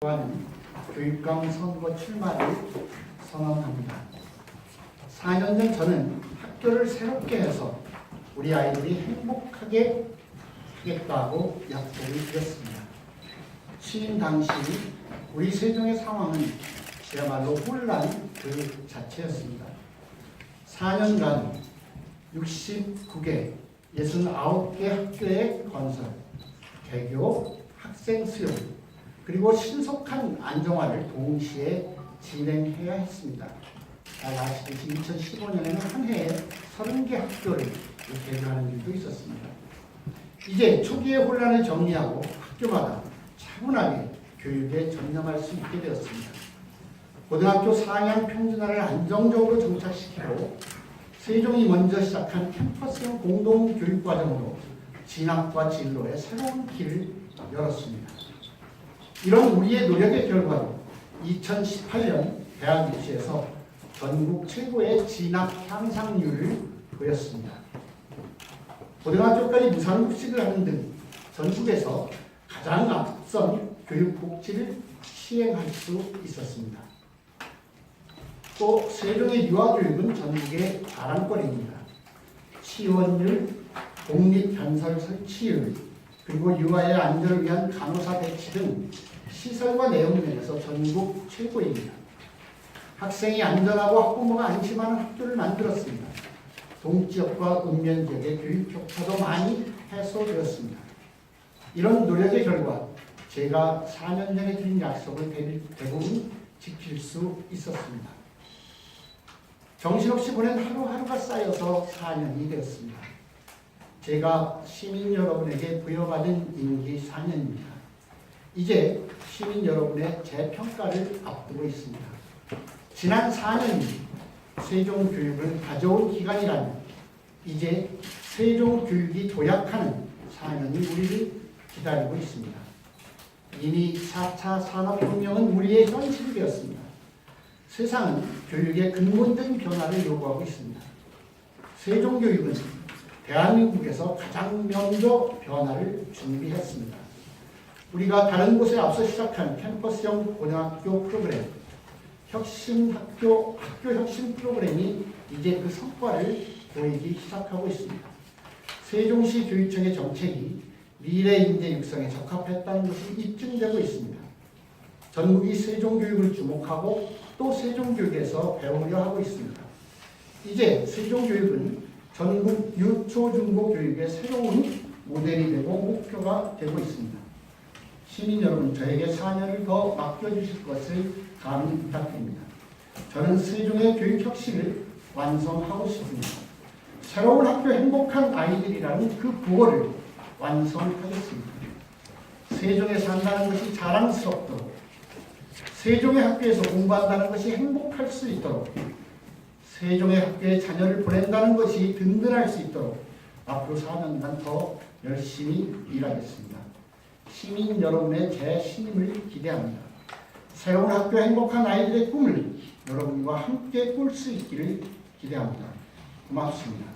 또한 교육감 선거 출마를 선언합니다. 4년 전 저는 학교를 새롭게 해서 우리 아이들이 행복하게 하겠다고 약속을 드렸습니다. 취임 당시 우리 세종의 상황은 그야말로 혼란 그 자체였습니다. 4년간 69개, 69개 학교의 건설, 개교, 학생 수용, 그리고 신속한 안정화를 동시에 진행해야 했습니다. 잘 아시듯이 2015년에는 한 해에 30개 학교를 개교하는 일도 있었습니다. 이제 초기의 혼란을 정리하고 학교마다 차분하게 교육에 전념할 수 있게 되었습니다. 고등학교 4학년 평준화를 안정적으로 정착시키고 세종이 먼저 시작한 캠퍼스형 공동교육과정으로 진학과 진로의 새로운 길을 열었습니다. 이런 우리의 노력의 결과로 2018년 대학 입시에서 전국 최고의 진학 향상률을 보였습니다. 고등학교까지 무상급식을 하는 등 전국에서 가장 앞선 교육 복지를 시행할 수 있었습니다. 또 세종의 유아교육은 전국의 자랑거리입니다. 치원율, 공립변설 설치율, 그리고 유아의 안전을 위한 간호사 배치 등 시설과 내용 면에서 전국 최고입니다. 학생이 안전하고 학부모가 안심하는 학교를 만들었습니다. 동지역과 읍면 지역의 교육 격차도 많이 해소되었습니다. 이런 노력의 결과 제가 4년 전에 드린 약속을 대- 대부분 지킬 수 있었습니다. 정신없이 보낸 하루하루가 쌓여서 4년이 되었습니다. 제가 시민 여러분에게 부여받은 임기 4년입니다. 이제 시민 여러분의 재평가를 앞두고 있습니다. 지난 4년이 세종 교육을 가져온 기간이라면 이제 세종 교육이 도약하는 4년이 우리를 기다리고 있습니다. 이미 4차 산업혁명은 우리의 현실이 되었습니다. 세상은 교육의 근본적인 변화를 요구하고 있습니다. 세종교육은 대한민국에서 가장 먼저 변화를 준비했습니다. 우리가 다른 곳에 앞서 시작한 캠퍼스형 고등학교 프로그램, 혁신학교 학교 혁신 프로그램이 이제 그 성과를 보이기 시작하고 있습니다. 세종시 교육청의 정책이 미래 인재 육성에 적합했다는 것이 입증되고 있습니다. 전국이 세종교육을 주목하고 또 세종교육에서 배우려 하고 있습니다. 이제 세종교육은 전국 유초중고 교육의 새로운 모델이 되고 목표가 되고 있습니다. 시민 여러분, 저에게 4년을 더 맡겨주실 것을 감히 부탁드립니다. 저는 세종의 교육 혁신을 완성하고 싶습니다. 새로운 학교 행복한 아이들이라는 그 구호를 완성하겠습니다. 세종에 산다는 것이 자랑스럽도록 세종의 학교에서 공부한다는 것이 행복할 수 있도록 세종의 학교에 자녀를 보낸다는 것이 든든할 수 있도록 앞으로 4년간 더 열심히 일하겠습니다. 시민 여러분의 제 신임을 기대합니다. 새로운 학교 행복한 아이들의 꿈을 여러분과 함께 꿀 수 있기를 기대합니다. 고맙습니다.